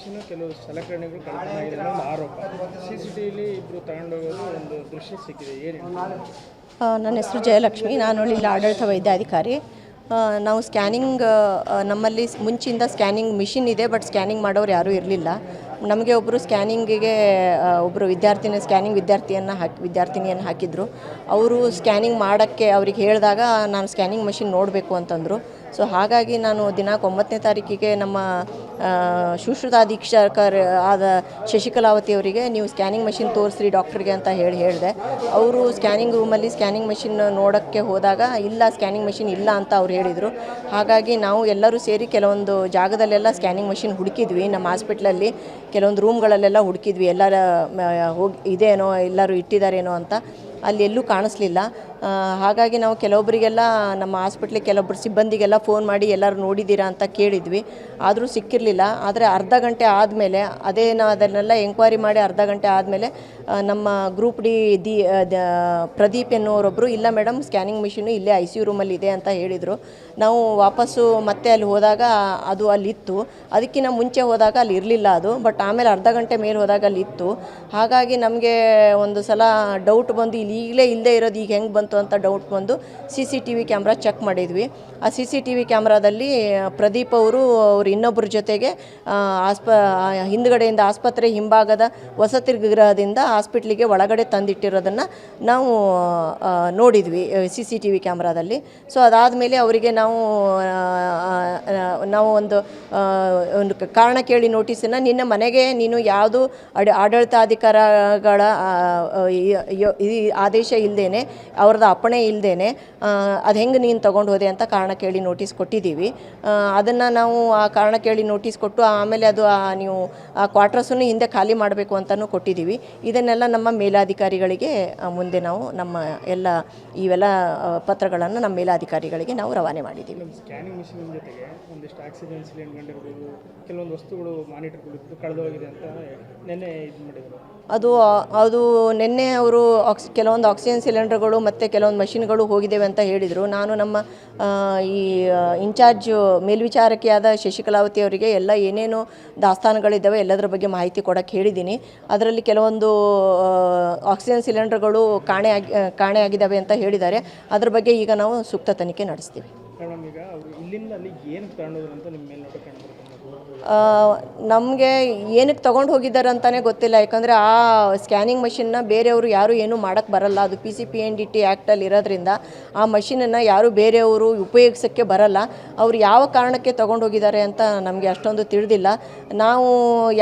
Machine ಕೆಲವು ಸಲಕರಣೆಗಳು ಕಳ್ತನ ಆರೋಪ ಸಿ ಸಿ ಟಿವಿಲಿ ಇಬ್ಬರು ತಗೊಂಡೋಗೋದು ಒಂದು ದೃಶ್ಯ ಸಿಕ್ಕಿದೆ. ಏನು ನನ್ನ ಹೆಸರು ಜಯಲಕ್ಷ್ಮಿ. ನಾನು ಇಲ್ಲಿ ಆಡಳಿತ ವೈದ್ಯಾಧಿಕಾರಿ. ನಾವು ಸ್ಕ್ಯಾನಿಂಗ್ ನಮ್ಮಲ್ಲಿ ಮುಂಚಿಂದ ಸ್ಕ್ಯಾನಿಂಗ್ ಮಿಷಿನ್ ಇದೆ, ಬಟ್ ಸ್ಕ್ಯಾನಿಂಗ್ ಮಾಡೋರು ಯಾರೂ ಇರಲಿಲ್ಲ. ನಮಗೆ ಒಬ್ಬರು ಸ್ಕ್ಯಾನಿಂಗಿಗೆ ಒಬ್ಬರು ವಿದ್ಯಾರ್ಥಿನ, ಸ್ಕ್ಯಾನಿಂಗ್ ವಿದ್ಯಾರ್ಥಿಯನ್ನು ಹಾಕಿ, ವಿದ್ಯಾರ್ಥಿನಿಯನ್ನು ಹಾಕಿದರು. ಅವರು ಸ್ಕ್ಯಾನಿಂಗ್ ಮಾಡೋಕ್ಕೆ ಅವ್ರಿಗೆ ಹೇಳಿದಾಗ, ನಾನು ಸ್ಕ್ಯಾನಿಂಗ್ ಮಷಿನ್ ನೋಡಬೇಕು ಅಂತಂದರು. ಸೊ ಹಾಗಾಗಿ ನಾನು ದಿನಾಂಕ ಒಂಬತ್ತನೇ ತಾರೀಕಿಗೆ ನಮ್ಮ ಶುಶ್ರುತಾ ಆದ ಶಶಿಕಲಾವತಿ ಅವರಿಗೆ ನೀವು ಸ್ಕ್ಯಾನಿಂಗ್ ಮಷಿನ್ ತೋರಿಸ್ರಿ ಡಾಕ್ಟ್ರಿಗೆ ಅಂತ ಹೇಳಿ ಹೇಳಿದೆ. ಅವರು ಸ್ಕ್ಯಾನಿಂಗ್ ರೂಮಲ್ಲಿ ಸ್ಕ್ಯಾನಿಂಗ್ ಮಷಿನ್ ನೋಡೋಕ್ಕೆ ಹೋದಾಗ ಇಲ್ಲ ಸ್ಕ್ಯಾನಿಂಗ್ ಮಷಿನ್ ಇಲ್ಲ ಅಂತ ಅವ್ರು ಹೇಳಿದರು. ಹಾಗಾಗಿ ನಾವು ಎಲ್ಲರೂ ಸೇರಿ ಕೆಲವೊಂದು ಜಾಗದಲ್ಲೆಲ್ಲ ಸ್ಕ್ಯಾನಿಂಗ್ ಮಷಿನ್ ಹುಡುಕಿದ್ವಿ. ನಮ್ಮ ಹಾಸ್ಪಿಟ್ಲಲ್ಲಿ ಕೆಲವೊಂದು ರೂಮ್ಗಳಲ್ಲೆಲ್ಲ ಹುಡುಕಿದ್ವಿ. ಎಲ್ಲರ ಹೋಗಿ, ಇದೇನೋ ಎಲ್ಲರೂ ಇಟ್ಟಿದ್ದಾರೇನೋ ಅಂತ. ಅಲ್ಲಿ ಎಲ್ಲೂ ಕಾಣಿಸ್ಲಿಲ್ಲ. ಹಾಗಾಗಿ ನಾವು ಕೆಲವೊಬ್ಬರಿಗೆಲ್ಲ ನಮ್ಮ ಹಾಸ್ಪಿಟ್ಲಿಗೆ ಕೆಲವೊಬ್ಬರು ಸಿಬ್ಬಂದಿಗೆಲ್ಲ ಫೋನ್ ಮಾಡಿ ಎಲ್ಲರೂ ನೋಡಿದ್ದೀರಾ ಅಂತ ಕೇಳಿದ್ವಿ. ಆದರೂ ಸಿಕ್ಕಿರಲಿಲ್ಲ. ಆದರೆ ಅರ್ಧ ಗಂಟೆ ಆದಮೇಲೆ ಅದೇನೋ ಅದನ್ನೆಲ್ಲ ಎಂಕ್ವೈರಿ ಮಾಡಿ ಅರ್ಧ ಗಂಟೆ ಆದಮೇಲೆ ನಮ್ಮ ಗ್ರೂಪ್ ಡಿ, ದ- ಪ್ರದೀಪ್ ಎನ್ನುವರೊಬ್ಬರು ಇಲ್ಲ ಮೇಡಮ್ ಸ್ಕ್ಯಾನಿಂಗ್ ಮಿಷಿನು ಇಲ್ಲೇ ಐ ಸಿ ಯು ರೂಮಲ್ಲಿ ಇದೆ ಅಂತ ಹೇಳಿದರು. ನಾವು ವಾಪಸ್ಸು ಮತ್ತೆ ಅಲ್ಲಿ ಹೋದಾಗ ಅದು ಅಲ್ಲಿತ್ತು. ಅದಕ್ಕಿಂತ ಮುಂಚೆ ಹೋದಾಗ ಅಲ್ಲಿ ಇರಲಿಲ್ಲ ಅದು ಬಟ್ ಆಮೇಲೆ ಅರ್ಧ ಗಂಟೆ ಮೇಲೆ ಹೋದಾಗ ಅಲ್ಲಿ ಇತ್ತು ಹಾಗಾಗಿ ನಮಗೆ ಒಂದು ಸಲ ಡೌಟ್ ಬಂದು, ಇಲ್ಲಿ ಈಗಲೇ ಇಲ್ಲದೆ ಇರೋದು, ಈಗ ಹೆಂಗೆ ಬಂತು ಅಂತ ಡೌಟ್ ಬಂದು C C T V camera check ಮಾಡಿದ್ವಿ. ಆ ಸಿ ಸಿ ಟಿ ವಿ ಕ್ಯಾಮ್ರಾದಲ್ಲಿ ಪ್ರದೀಪ್ ಅವರು, ಅವ್ರು ಇನ್ನೊಬ್ಬರ ಜೊತೆಗೆ ಆಸ್ಪ ಹಿಂದ್ಗಡೆಯಿಂದ ಆಸ್ಪತ್ರೆ ಹಿಂಭಾಗದ ವಸತಿ ಗೃಹದಿಂದ ಹಾಸ್ಪಿಟ್ಲಿಗೆ ಒಳಗಡೆ ತಂದಿಟ್ಟಿರೋದನ್ನು ನಾವು ನೋಡಿದ್ವಿ ಸಿ ಸಿ ಟಿ ವಿ ಕ್ಯಾಮ್ರಾದಲ್ಲಿ ಸೊ ಅದಾದಮೇಲೆ ಅವರಿಗೆ ನಾವು ನಾವು ಒಂದು ಒಂದು ಕಾರಣ ಕೇಳಿ ನೋಟಿಸನ್ನು ನಿನ್ನ ಮನೆಗೆ ನೀನು ಯಾವುದು ಅಡ ಆಡಳಿತಾಧಿಕಾರಗಳ ಈ- ಆದೇಶ ಇಲ್ಲದೇನೆ ಅವ್ರದ್ದು ಅಪ್ಪಣೆ ಇಲ್ಲದೇನೆ ಅದು ಹೆಂಗೆ ನೀನು ತೊಗೊಂಡು ಹೋದೆ ಅಂತ ಕಾರಣ ಕೇಳಿ ನೋಟಿಸ್ ಕೊಟ್ಟಿದ್ದೀವಿ. ಅದನ್ನು ನಾವು ಆ ಕಾರಣ ಕೇಳಿ ನೋಟಿಸ್ ಕೊಟ್ಟು ಆಮೇಲೆ ಅದು ನೀವು ಆ ಕ್ವಾರ್ಟರ್ಸನ್ನು ಹಿಂದೆ ಖಾಲಿ ಮಾಡಬೇಕು ಅಂತಲೂ ಕೊಟ್ಟಿದ್ದೀವಿ. ಇದನ್ನೆಲ್ಲ ನಮ್ಮ ಮೇಲಾಧಿಕಾರಿಗಳಿಗೆ ಮುಂದೆ ನಾವು ನಮ್ಮ ಎಲ್ಲ ಇವೆಲ್ಲ ಪತ್ರಗಳನ್ನು ನಮ್ಮ ಮೇಲಾಧಿಕಾರಿಗಳಿಗೆ ನಾವು ರವಾನೆ ಮಾಡಿದ್ದೀವಿ. ಸ್ಕ್ಯಾನಿಂಗ್ ಮಿಷಿನ್ ಜೊತೆಗೆ ಒಂದಿಷ್ಟು ಆಕ್ಸಿಜನ್ ಸಿಲಿಂಡರ್ ಕೆಲವೊಂದು ವಸ್ತುಗಳು ಮಾನಿಟರ್ ಕಳೆದೋಗಿದೆ ಅಂತ ನಿನ್ನೆ ಇದು ಮಾಡಿದ್ರು. ಅದು ಅದು ನಿನ್ನೆ ಅವರು ಆಕ್ಸಿ ಕೆಲವೊಂದು ಆಕ್ಸಿಜನ್ ಸಿಲಿಂಡರ್ಗಳು ಮತ್ತು ಕೆಲವೊಂದು ಮಷಿನ್ಗಳು ಹೋಗಿದ್ದೇವೆ ಅಂತ ಹೇಳಿದರು. ನಾನು ನಮ್ಮ ಈ ಇನ್ಚಾರ್ಜ್ ಮೇಲ್ವಿಚಾರಕಿಯಾದ ಶಶಿಕಲಾವತಿ ಅವರಿಗೆ ಎಲ್ಲ ಏನೇನು ದಾಸ್ತಾನುಗಳಿದ್ದಾವೆ ಎಲ್ಲದರ ಬಗ್ಗೆ ಮಾಹಿತಿ ಕೊಡೋಕ್ಕೆ ಹೇಳಿದ್ದೀನಿ. ಅದರಲ್ಲಿ ಕೆಲವೊಂದು ಆಕ್ಸಿಜನ್ ಸಿಲಿಂಡರ್ಗಳು ಕಾಣೆ ಆಗಿ ಕಾಣೆ ಆಗಿದ್ದಾವೆ ಅಂತ ಹೇಳಿದ್ದಾರೆ. ಅದರ ಬಗ್ಗೆ ಈಗ ನಾವು ಸೂಕ್ತ ತನಿಖೆ ನಡೆಸ್ತೀವಿ. ನಮಗೆ ಏನಕ್ಕೆ ತೊಗೊಂಡು ಹೋಗಿದ್ದಾರೆ ಅಂತಲೇ ಗೊತ್ತಿಲ್ಲ. ಯಾಕಂದರೆ ಆ ಸ್ಕ್ಯಾನಿಂಗ್ ಮಷಿನ್ನ ಬೇರೆಯವರು ಯಾರು ಏನೂ ಮಾಡೋಕ್ಕೆ ಬರಲ್ಲ. ಅದು P C P N D T ಆ್ಯಕ್ಟಲ್ಲಿ ಇರೋದ್ರಿಂದ ಆ ಮಷಿನನ್ನು ಯಾರು ಬೇರೆಯವರು ಉಪಯೋಗಿಸೋಕ್ಕೆ ಬರಲ್ಲ. ಅವ್ರು ಯಾವ ಕಾರಣಕ್ಕೆ ತೊಗೊಂಡು ಹೋಗಿದ್ದಾರೆ ಅಂತ ನಮಗೆ ಅಷ್ಟೊಂದು ತಿಳಿದಿಲ್ಲ. ನಾವು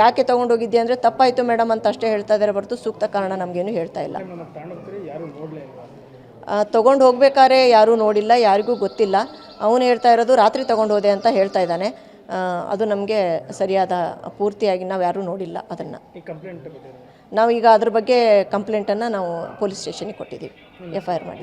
ಯಾಕೆ ತೊಗೊಂಡು ಹೋಗಿದ್ದೆ ಅಂದರೆ ತಪ್ಪಾಯಿತು ಮೇಡಮ್ ಅಂತ ಅಷ್ಟೇ ಹೇಳ್ತಾ ಇದ್ದಾರೆ ಹೊರತು ಸೂಕ್ತ ಕಾರಣ ನಮಗೇನು ಹೇಳ್ತಾ ಇಲ್ಲ. ತೊಗೊಂಡು ಹೋಗ್ಬೇಕಾದ್ರೆ ಯಾರೂ ನೋಡಿಲ್ಲ, ಯಾರಿಗೂ ಗೊತ್ತಿಲ್ಲ. ಅವನು ಹೇಳ್ತಾ ಇರೋದು ರಾತ್ರಿ ತೊಗೊಂಡು ಹೋದೆ ಅಂತ ಹೇಳ್ತಾ ಇದ್ದಾನೆ. ಅದು ನಮಗೆ ಸರಿಯಾದ ಪೂರ್ತಿಯಾಗಿ ನಾವು ಯಾರೂ ನೋಡಿಲ್ಲ ಅದನ್ನು. ಈ ಕಂಪ್ಲೇಂಟ್ ಕೊಟ್ಟಿದ್ದಾರೆ ನಾವೀಗ ಅದ್ರ ಬಗ್ಗೆ ಕಂಪ್ಲೇಂಟನ್ನು ನಾವು ಪೊಲೀಸ್ ಸ್ಟೇಷನಿಗೆ ಕೊಟ್ಟಿದ್ದೀವಿ ಎಫ್ ಐ ಆರ್ ಮಾಡಿ